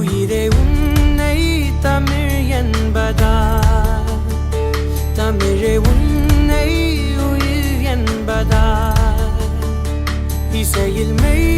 உயிரே உன்னை தமிழ் என்பதா தமிழே உன்னை உயிர் என்பதா இசையில் மெய்